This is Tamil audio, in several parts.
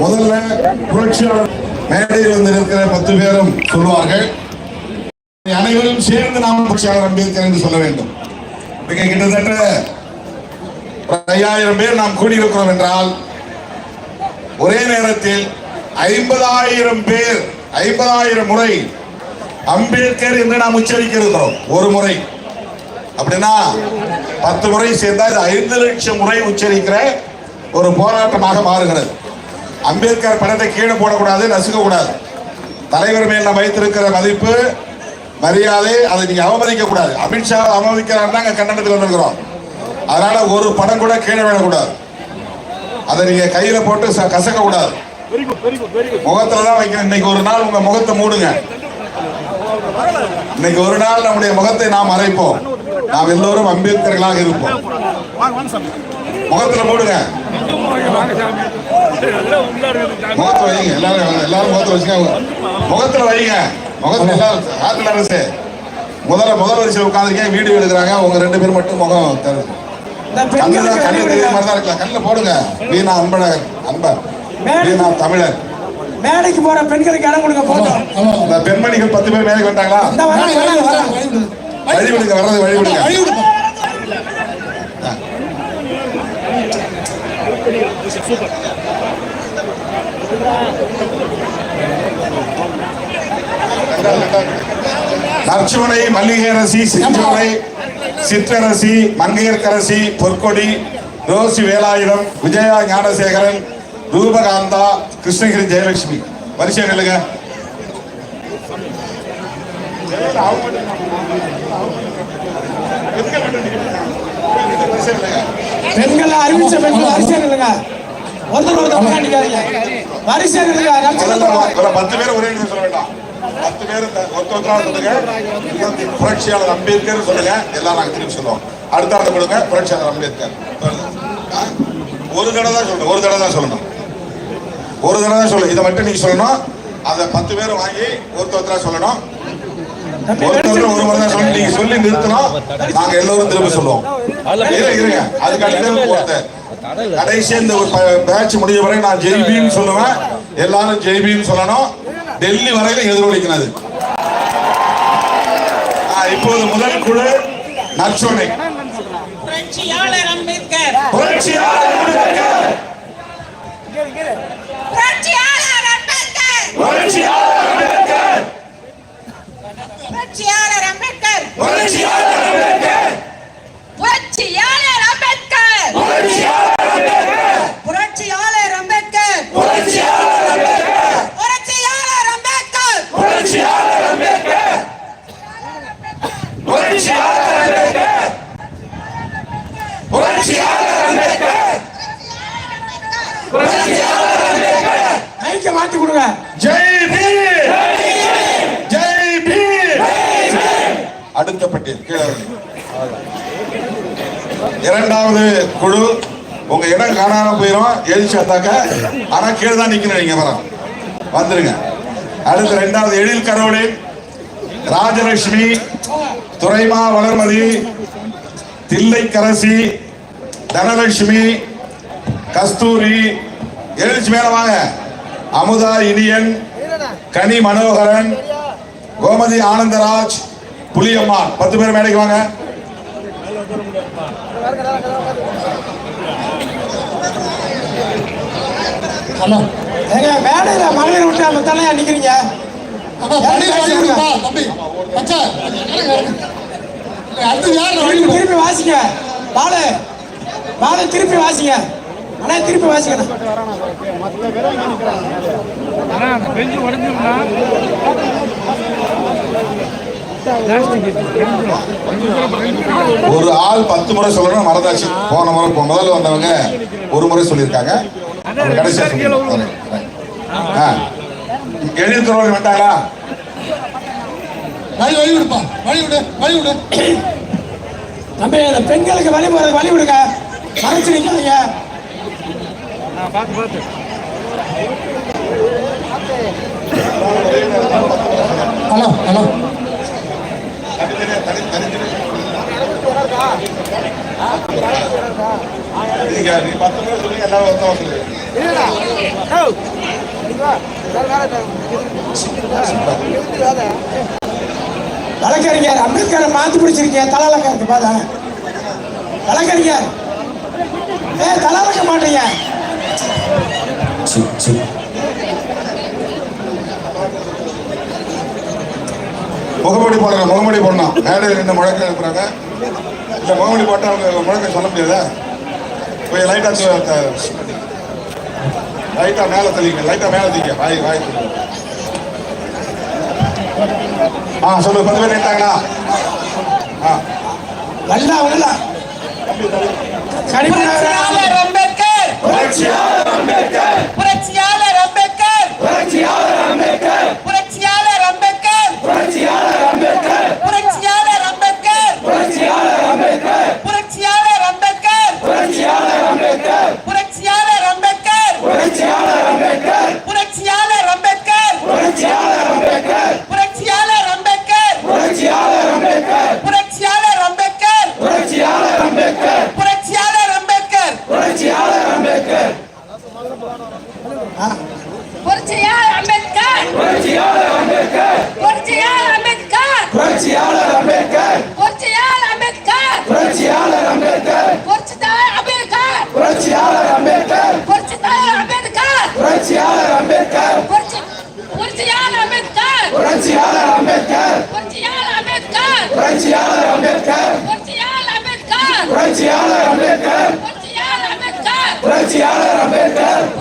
முதல்ல புரட்சியாளர் மேடையில் வந்து இருக்கிற பத்து பேரும் சொல்லுவார்கள். அனைவரும் சேர்ந்து நாம் புரட்சியாளர் அம்பேத்கர் என்று சொல்ல வேண்டும். மிக கிட்டத்தட்ட ஒரு ஐயாயிரம் பேர் நாம் கூடியிருக்கிறோம் என்றால் ஒரே நேரத்தில் ஐம்பதாயிரம் பேர் ஐம்பதாயிரம் முறை அம்பேத்கர் என்று நாம் உச்சரிக்கிறோம். ஒரு முறை. அப்படின்னா பத்து முறை சேர்ந்தா இது ஐந்து லட்சம் முறை உச்சரிக்கிற ஒரு போராட்டமாக மாறுகிறது. அம்பேத்கர் படத்தை கீழே போடக்கூடாது நசுக்கக்கூடாது. தலைவர் மேல் நம்ம வைத்திருக்கிற மதிப்பு மரியாதை அதை நீங்க அவமதிக்க கூடாது அமித்ஷா அவமதிக்கிறார் நாங்க கண்டனத்தில் வந்திருக்கிறோம். அதனால ஒரு படம் கூட கீழே விழக்கூடாது. அதை நீங்க கையில போட்டு ச- கசக்க கூடாது முகத்துல தான் வைக்கணும். இன்னைக்கு ஒரு நாள் உங்க முகத்தை மூடுங்க. இன்னைக்கு ஒரு நாள் நம்முடைய முகத்தை நாம் மறைப்போம். நாம் எல்லோரும் அம்பேத்கர்களாக இருப்போம். முகத்துல மூடுங்க. முகத்துல வைங்க எல்லாரும் எல்லாரும் முகத்துல வச்சுங்க முகத்துல வைங்க. முகத்துல எல்லாரும் ஆத்துல அரசு. முதல்ல முதல் வரிசையில் உட்காந்துருக்கேன் வீடியோ எடுக்கிறாங்க உங்க ரெண்டு பேர் மட்டும் முகம் தருது கண்ணுல பெண்களுக்கு கண்ணு வழி தெரியுற விடுங்க. மாதிரி தான் இருக்கலாம். கண்ணுல போடுங்க. வீணா அன்பழகர் அன்பர். வீணா தமிழர். மேடைக்கு போற பெண்களுக்கு இடம் கொடுங்க போதும். இந்த பெண்மணிகள் பத்து பேர் மேலே வந்தாங்களா இந்த வழி விடுங்க வர்றது வழி விடுங்க நற்சுவனை மல்லிகையரசி செஞ்சுவனை சிற்றரசி மங்கையர்க்கரசி பொற்கொடி ரோசி வேலாயுதம் விஜயா ஞானசேகரன் ரூபகாந்தா கிருஷ்ணகிரி ஜெயலட்சுமி. வரிசை நிலுங்க பெண்கள் அறிவிச்ச பெண்கள் வரிசை நில்லுங்க ஒருத்தர் ஒருத்தர் நில்லுங்க நட்சத்திரம் ஒரு பத்து பேர் ஒரே நிமிஷம் சொல்ல வேண்டாம். பத்து பேர் ஒருத்த ஒருத்தரா சொல்லுங்க. புரட்சியாளர் அம்பேத்கர் சொல்லுங்க. எல்லாம் நாங்க திரும்பி சொல்லுவோம். அடுத்த அடுத்த கொடுங்க. புரட்சியாளர் அம்பேத்கர்? ஒரு தடவை தான் சொல்லணும். ஒரு தடவை தான் சொல்லணும். ஒரு தடவை தான் சொல்லணும். இதை மட்டும் நீங்க சொல்லணும். அந்த பத்து பேர் வாங்கி ஒருத்த ஒருத்தரா சொல்லணும். ஒருத்தர் ஒரு முறை தான் சொல்லி நீங்க சொல்லி நிறுத்தணும் நாங்க எல்லோரும் திரும்ப சொல்லுவோம். இருங்க அதுக்கு அடுத்து ஒருத்தர் கடைசி இந்த ஒரு பேட்ச் முடிஞ்ச வரை நான் ஜெய்பின்னு சொல்லுவேன். எல்லாரும் ஜெய்பின்னு சொல்லணும். டெல்லி வரையில ஆ, இப்போது முதல் குழு நற்சோனை புரட்சியாளர் அம்பேத்கர். புரட்சியாளர் அம்பேத்கர்! புரட்சியாளர் அம்பேத்கர். புரட்சியாளர் அம்பேத்கர்! புரட்சியாளர் அம்பேத்கர் புரட்சியாளர் அம்பேத்கர்! புரட்சியாளர் அம்பேத்கர் புரட்சியாளர் அம்பேத்கர் புரட்சியாளர் அம்பேத்கர்! புரட்சியாளர் அம்பேத்கர் புரட்சியாளர் அம்பேத்கர்! புரட்சியாளர் அம்பேத்கர்! புரட்சியாளர் அம்பேத்கர்! மைக்க மாத்தி கொடுங்க ஜெய் பீம் ஜெய் பீம் அடுத்த கீழே இரண்டாவது குழு உங்க இடம் காணாம போயிடும் எழுதி ஆனா கீழே தான் நிக்கணும் நீங்க வரோம் வந்துருங்க. அடுத்து ரெண்டாவது எழில் கரோலின் ராஜலட்சுமி துரைமா வளர்மதி தில்லைக்கரசி தனலட்சுமி கஸ்தூரி. எழுச்சி மேல வாங்க. அமுதா இனியன் கனி மனோகரன் கோமதி ஆனந்தராஜ் புலியம்மாள் பத்து பேர் மேடைக்கு வாங்க. ஹலோ ஏங்க மேடையில மகளிர் விட்டு அந்த தலையா நிக்கிறீங்க? திருப்பி வாசிங்க? பாலு பாலு திருப்பி வாசிங்க. அண்ணா திருப்பி வாசிக்கணும் ஒரு ஆள் பத்து முறை சொல்லணும் மறந்தாச்சு. போன முறை போ- முதல்ல வந்தவங்க ஒரு முறை சொல்லியிருக்காங்க. கடைசியா துறவல் வந்தாங்களா? வழி வழி விடுப்பா. வழி விடு வழி விடு. தம்பி அந்த பெண்களுக்கு வழி போறது வழி விடுங்க மறைச்சு நிக்காதீங்க. ஹலோ ஹலோ பத்தவங்களும் சொல்லி எல்லாரும் ஒருத்தா வந்து வழக்கறிஞர் அம்பேத்கரை மாத்தி பிடிச்சிருக்கேன் தலாலக்கம் இருக்கு வழக்கறிஞர். ஏ தலாலக்க மாட்டீங்க முகமூடி போடுறாங்க முகமூடி போடணும். மேடையில் நின்று முழக்க எழுப்புறாங்க. இந்த முகமூடி போட்டால் அவங்க முழக்க சொல்ல முடியாதா? போய் லைட்டா லைட்டா மேல தள்ளிங்க லைட்டா மேல தள்ளிங்க வாய் வாய். ஆ சொல்லு பத்து பேர் நின்றாங்களா ஆ. நல்லா புரட்சியாளர் அம்பேத்கர்! புரட்சியாளர் அம்பேத்கர்! புரட்சியாளர் அம்பேத்கர்! புரட்சியாளர் புரட்சியாளர் அம்பேத்கர் புரட்சியாளர் அம்பேத்கர் புரட்சியாளர் அம்பேத்கர்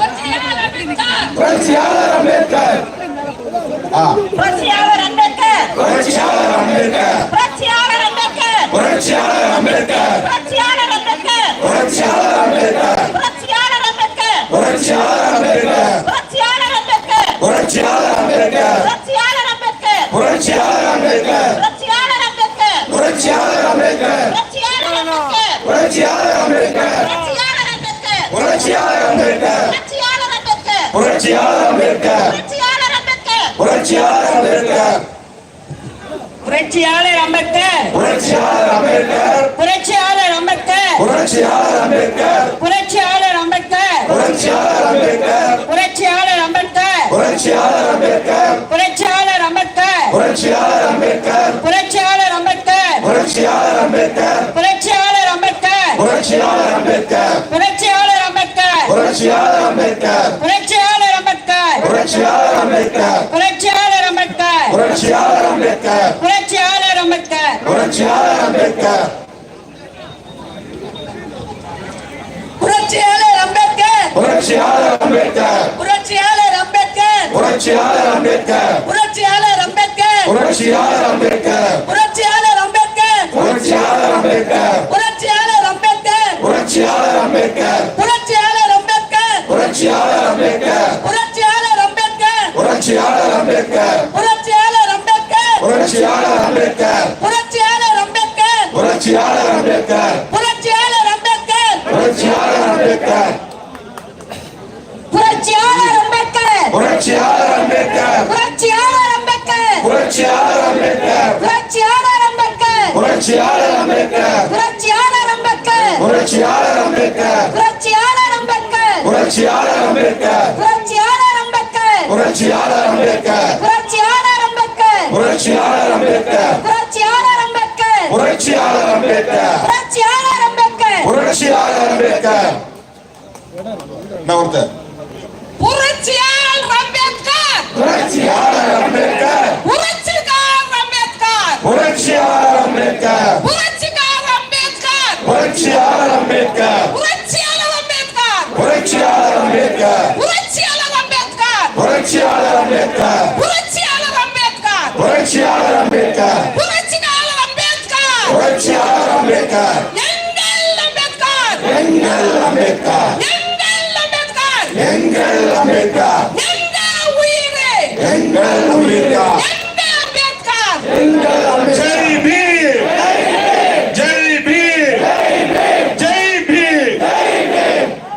புரட்சியாளர் அம்பேத்கர் ஆ புரட்சியாளர் அம்பேத்கர் புரட்சியாளர் அம்பேத்கர் புரட்சியாளர் அம்பேத்கர் புரட்சியாளர் அம்பேத்கர் புரட்சியாளர் அம்பேத்கர் புரட்சியாளர் அம்பேத்கர் புரட்சியாளர் அம்பேத்கர் புரட்சியாளர் அம்பேத்கர் புரட்சியாளர் அம்பேத்கர் புரட்சியாளர் அம்பேத்கர் புரட்சியாளர் அம்பேத்கர் புரட்சியாளர் அம்பேத்கர் புரட்சியாளர் அம்பேத்கர் புரட்சியாளர் அம்பேத்கர் புரட்சியாளர் அம்பேத்கர் புரட்சியாளர் அம்பேத்கர் புரட்சியாளர் அம்பேத்கர் புரட்சியாளர் அம்பேத்கர் புரட்சியாளர் அம்பேத்கர் புரட்சியாளர் அம்பேத்கர் புரட்சியாளர் அம்பேத்கர் புரட்சியாளர் அம்பேத்கர் புரட்சியாளர் அம்பேத்கர் புரட்சியாளர் அம்பேத்கர் புரட்சியாளர் அம்பேத்கர் புரட்சியாளர் அம்பேத்கர் புரட்சியாளர் அம்பேத்கர் புரட்சியாளர் அம்பேத்கர் புரட்சியாளர் அம்பேத்கர் புரட்சியாளர் அம்பேத்கர் புரட்சியாளர் அம்பேத்கர் புரட்சியாளர் அம்பேத்கர் புரட்சியாளர் அம்பேத்கர் புரட்சியாளர் அம்பேத்கர் புரட்சியாளர் அம்பேத்கர் புரட்சியாளர் புரட்சியாளர் அம்பேத்கர் புரட்சியாளர் அம்பேத்கர் புரட்சியாளர் அம்பேத்கர் புரட்சியாளர் அம்பேத்கர் புரட்சியாளர் அம்பேத்கர் புரட்சியாளர் அம்பேத்கர் புரட்சியாளர் அம்பேத்கர் புரட்சியாளர் அம்பேத்கர் புரட்சியாளர் அம்பேத்கர் புரட்சியாளர் அம்பேத்கர் புரட்சியாளர் அம்பேத்கர் புரட்சியாளர் அம்பேத்கர் புரட்சியாளர் அம்பேத்கர் புரட்சியாளர் அம்பேத்கர் புரட்சியாளர் அம்பேத்கர் புரட்சியாளர் அம்பேத்கர் புரட்சியாளர் அம்பேத்கர் புரட்சியாளர் அம்பேத்கர் புரட்சியாளர் அம்பேத்கர் புரட்சியாளர் அம்பேத்கர் புரட்சியாளர் அம்பேத்கர் புரட்சியாளர் அம்பேத்கர் புரட்சியாளர் அம்பேத்கர் புரட்சியாளர் அம்பேத்கர் என்ன ஒருத்தர் புரட்சியாளர் அம்பேத்கர் புரட்சியாளர் புரட்சியாளர் அம்பேத்கர். புரட்சிகார் அம்பேத்கர். புரட்சியாளர் அம்பேத்கர். புரட்சியாளர் அம்பேத்கர். புரட்சியாளர் அம்பேத்கர்.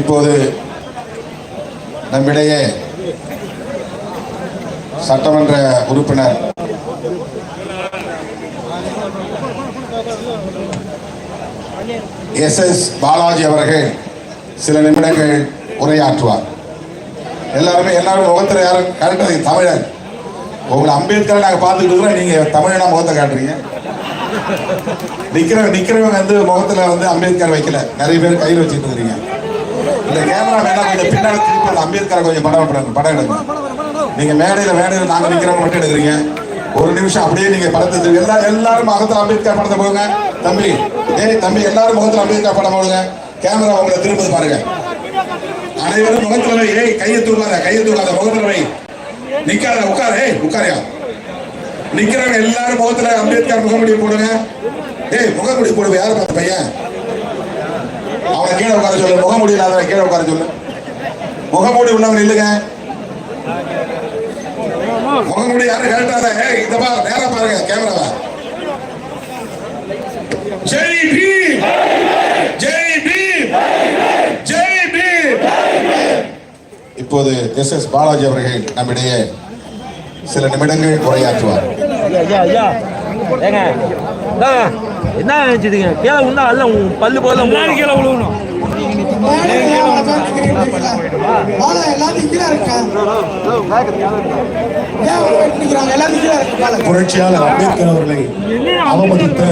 இப்போது நம்மிடையே சட்டமன்ற உறுப்பினர் எஸ் எஸ் பாலாஜி அவர்கள் சில நிமிடங்கள் உரையாற்றுவார். எல்லாருமே எல்லாரும் முகத்தில் யாரும் கரெக்டாக தமிழர் உங்களை அம்பேத்கரை நாங்கள் பார்த்துட்டு இருக்கிறோம். நீங்கள் தமிழனா முகத்தை காட்டுறீங்க. நிக்கிற நிக்கிறவங்க வந்து முகத்தில் வந்து அம்பேத்கர் வைக்கல. நிறைய பேர் கையில் வச்சுட்டு இருக்கிறீங்க. இந்த கேமரா வேணா கொஞ்சம் பின்னாடி திருப்பி அந்த அம்பேத்கரை கொஞ்சம் படம் படம் படம் எடுங்க நீங்க மேடையில மேடையில நாங்க நிக்கிறவங்க மட்டும் எடுக்கிறீங்க. ஒரு நிமிஷம் அப்படியே நீங்க படத்தை எல்லா எல்லாரும் முகத்துல அம்பேத்கர் படத்தை போடுங்க. தம்பி ஏய் தம்பி எல்லாரும் முகத்துல அம்பேத்கர் படம் போடுங்க. கேமரா உங்களை திரும்பது பாருங்க. அனைவரும் முகத்துல வை. ஏய் கையை தூக்காத கையை தூக்காத முகத்துல வை. நிக்காத உட்கார ஏய் உட்காரியா? நிக்கிறவங்க எல்லாரும் முகத்துல அம்பேத்கர் முகமுடி போடுங்க. ஏய் முகமுடி போடுங்க யாரை பார்த்த பையன்? கீழே உட்கார சொல்லு? முகமூடி இல்லாத கீழே உட்கார சொல்லு. முகமூடி உள்ளவன் இல்லைங்க முகமூடி யாரும் கேட்டாத இந்த பா நேரா பாருங்க கேமராவை ஜெய் பீம்! ஜெய் பீம்! ஜெய் பீம்! இப்போது எஸ் எஸ் பாலாஜி அவர்கள் நம்மிடையே சில நிமிடங்கள் உரையாற்றுவார். என்ன நினைச்சிட்டீங்க கீழே விழுந்தா அல்ல உன் பல்லு போல கீழே விழுவணும். புரட்சியாளர் அம்பேத்கர் அவர்களை அவமதித்த